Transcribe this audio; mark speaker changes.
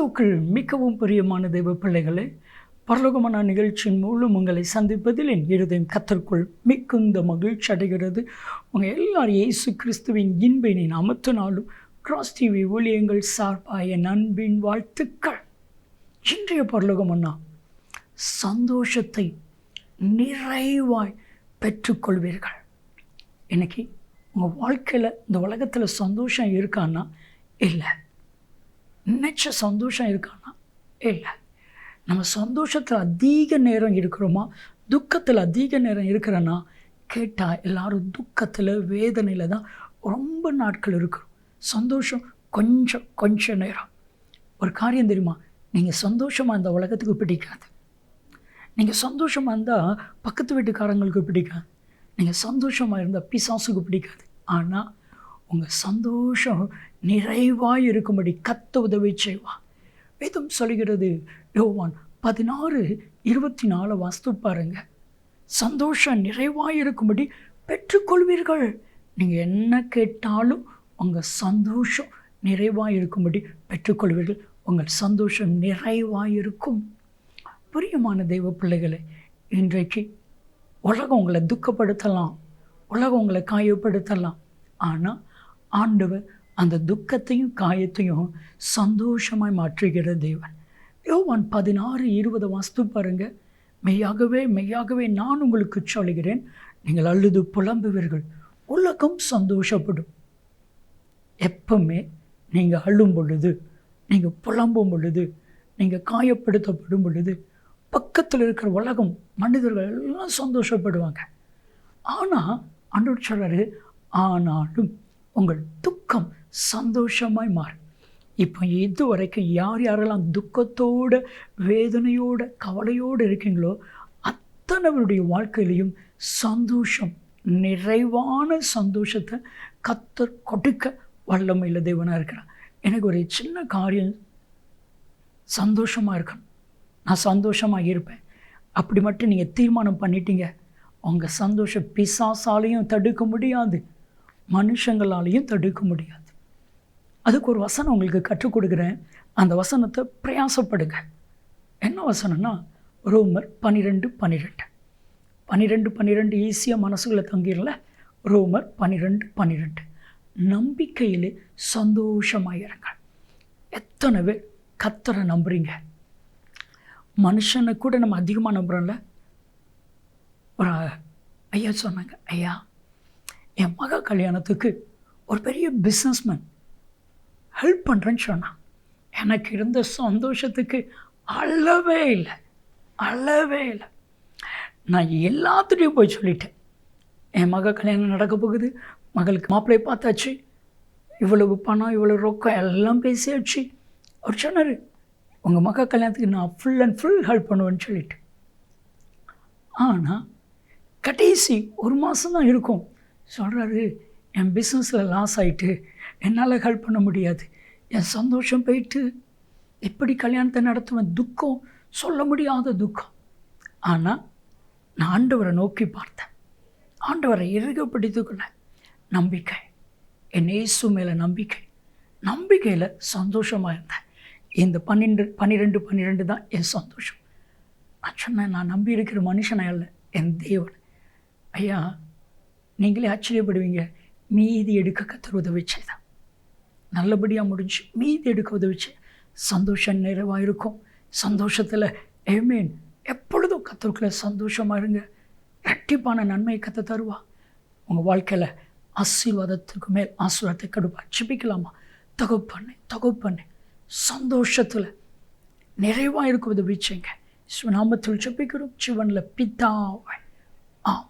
Speaker 1: கிறிஸ்துவுக்குள் மிகவும் பிரியமான தெய்வ பிள்ளைகளே பரலோகமான நிகழ்ச்சியின் மூலம் உங்களை சந்திப்பதில் என் இருதயம் கத்திற்குள் மிகுந்த மகிழ்ச்சி அடைகிறது. உங்கள் எல்லாரும் இயேசு கிறிஸ்துவின் இன்பினை அமர்த்தினாலும் கிராஸ் டிவி ஊழியங்கள் சார்பாய நண்பின் வாழ்த்துக்கள். இன்றைய பரலோகமண்ணா சந்தோஷத்தை நிறைவாய் பெற்றுக்கொள்வீர்கள். இன்னைக்கு உங்கள் வாழ்க்கையில் இந்த உலகத்தில் சந்தோஷம் இருக்கான்னா? இல்லை. நினச்ச சந்தோஷம் இருக்கான்னா இல்லை. நம்ம சந்தோஷத்தில் அதிக நேரம் இருக்கிறோமா? துக்கத்தில் அதிக நேரம் இருக்கிறோன்னா கேட்டால் எல்லாரும் துக்கத்தில் வேதனையில் தான் ரொம்ப நாட்கள் இருக்கிறோம். சந்தோஷம் கொஞ்சம் கொஞ்ச நேரம். ஒரு காரியம் தெரியுமா? நீங்கள் சந்தோஷமாக இந்த உலகத்துக்கு பிடிக்காது. நீங்கள் சந்தோஷமாக இருந்தால் பக்கத்து வீட்டுக்காரங்களுக்கு பிடிக்காது. நீங்கள் சந்தோஷமாக இருந்தால் பிசாசுக்கு பிடிக்காது. ஆனால் உங்கள் சந்தோஷம் நிறைவாக இருக்கும்படி கத்த உதவி செய்வா வேதம் சொல்கிறது யோவான் பதினாறு இருபத்தி நாலு வாஸ்து பாருங்க. சந்தோஷம் நிறைவாக இருக்கும்படி பெற்றுக்கொள்வீர்கள். நீங்கள் என்ன கேட்டாலும் உங்கள் சந்தோஷம் நிறைவாக இருக்கும்படி பெற்றுக்கொள்வீர்கள். உங்கள் சந்தோஷம் நிறைவாக இருக்கும் பிரியமான தெய்வ பிள்ளைகளை இன்றைக்கு உலகம் உங்களை துக்கப்படுத்தலாம் உலகம் உங்களை காயப்படுத்தலாம். ஆனால் ஆண்டவர் அந்த துக்கத்தையும் காயத்தையும் சந்தோஷமாய் மாற்றுகிற தேவன். யோவான் பதினாறு இருபது வாஸ்து பாருங்க. மெய்யாகவே மெய்யாகவே நான் உங்களுக்கு சொல்கிறேன் நீங்கள் அழுது புலம்புவீர்கள். உலகம் சந்தோஷப்படும். எப்பவுமே நீங்கள் அழும் பொழுது நீங்கள் புலம்பும் பொழுது நீங்கள் காயப்படுத்தப்படும் பொழுது பக்கத்தில் இருக்கிற உலகம் மனிதர்கள் எல்லாம் சந்தோஷப்படுவாங்க. ஆனால் அன்று சொல்கிறாரு ஆனாலும் உங்கள் துக்கம் சந்தோஷமாய் மாறும். இப்போ இது வரைக்கும் யார் யாரெல்லாம் துக்கத்தோட வேதனையோட கவலையோடு இருக்கீங்களோ அத்தனைவருடைய வாழ்க்கையிலையும் சந்தோஷம் நிறைவான சந்தோஷத்தை கத்தர் கொடுக்க வல்லமையில் தேவனாக இருக்கிறார். எனக்கு ஒரு சின்ன காரியம் சந்தோஷமாக இருக்கணும். நான் சந்தோஷமாக இருப்பேன். அப்படி மட்டும் நீங்கள் தீர்மானம் பண்ணிட்டீங்க. உங்கள் சந்தோஷம் பிசாசாலையும் தடுக்க முடியாது. மனுஷங்களாலையும் தடுக்க முடியாது. அதுக்கு ஒரு வசனம் உங்களுக்கு கற்றுக் கொடுக்குறேன். அந்த வசனத்தை பிரயாசப்படுங்க. என்ன வசனம்னா ரோமர் பன்னிரெண்டு பன்னிரெண்டு பன்னிரெண்டு பன்னிரெண்டு ஈஸியாக மனசுகளை தங்கிடல ரோமர் பன்னிரெண்டு பன்னிரெண்டு நம்பிக்கையிலே சந்தோஷமாக இருங்க. எத்தனை பேர் கத்தரை நம்புறீங்க? மனுஷனை கூட நம்ம அதிகமாக நம்புகிறோம்ல ஒரு ஐயா சொன்னாங்க ஐயா என் மக கல்யாணத்துக்கு ஒரு பெரிய பிஸ்னஸ்மேன் ஹெல்ப் பண்ணுறேன்னு சொன்னான். எனக்கு இருந்த சந்தோஷத்துக்கு அளவே இல்லை அளவே இல்லை. நான் எல்லாத்துட்டையும் போய் சொல்லிட்டேன். என் மக கல்யாணம் நடக்க போகுது மகளுக்கு மாப்பிள்ளையை பார்த்தாச்சு இவ்வளவு பணம் இவ்வளவு ரொக்கம் எல்லாம் பேசியாச்சு. அவர் சொன்னார் உங்கள் மக கல்யாணத்துக்கு நான் ஃபுல் அண்ட் ஃபுல் ஹெல்ப் பண்ணுவேன்னு சொல்லிட்டு ஆனால் கடைசி ஒரு மாதம் தான் இருக்கும். சொல்கிறாரு என் பிஸ்னஸில் லாஸ் ஆகிட்டு என்னால் ஹெல்ப் பண்ண முடியாது. என் சந்தோஷம் போயிட்டு எப்படி கல்யாணத்தை நடத்துவேன்? துக்கம் சொல்ல முடியாத துக்கம். ஆனால் நான் ஆண்டவரை நோக்கி பார்த்தேன். ஆண்டவரை இறுக பிடித்துக்கொள்ள நம்பிக்கை. என் இயேசு மேலே நம்பிக்கை. நம்பிக்கையில் சந்தோஷமாக இருந்தேன். இந்த பன்னெண்டு பன்னிரெண்டு பன்னிரெண்டு தான் என் சந்தோஷம். நான் சொன்னேன் நான் நம்பி இருக்கிற மனுஷனை அல்ல என் தேவன். ஐயா நீங்களே ஆச்சரியப்படுவீங்க. மீதி எடுக்க கத்தர் உதவி செய்தான் நல்லபடியாக முடிஞ்சு மீதி எடுக்க உதவிச்சு சந்தோஷம் நிறைவாக இருக்கும். சந்தோஷத்தில் ஏமேன் எப்பொழுதும் கத்தருக்குள்ள சந்தோஷமாக இருங்க. இரட்டிப்பான நன்மையை கத்த தருவா. உங்கள் வாழ்க்கையில் ஆசீர்வாதத்துக்கு மேல் ஆசீர்வாதத்தை கடுப்பா ஜிபிக்கலாமா? தகுப்பண்ணு தகுப்பண்ணு சந்தோஷத்தில் நிறைவாக இருக்கும் உதவி செய்யுங்க. நாமத்தில் ஜபிக்கிறோம். சிவனில் பித்தாவை ஆம்.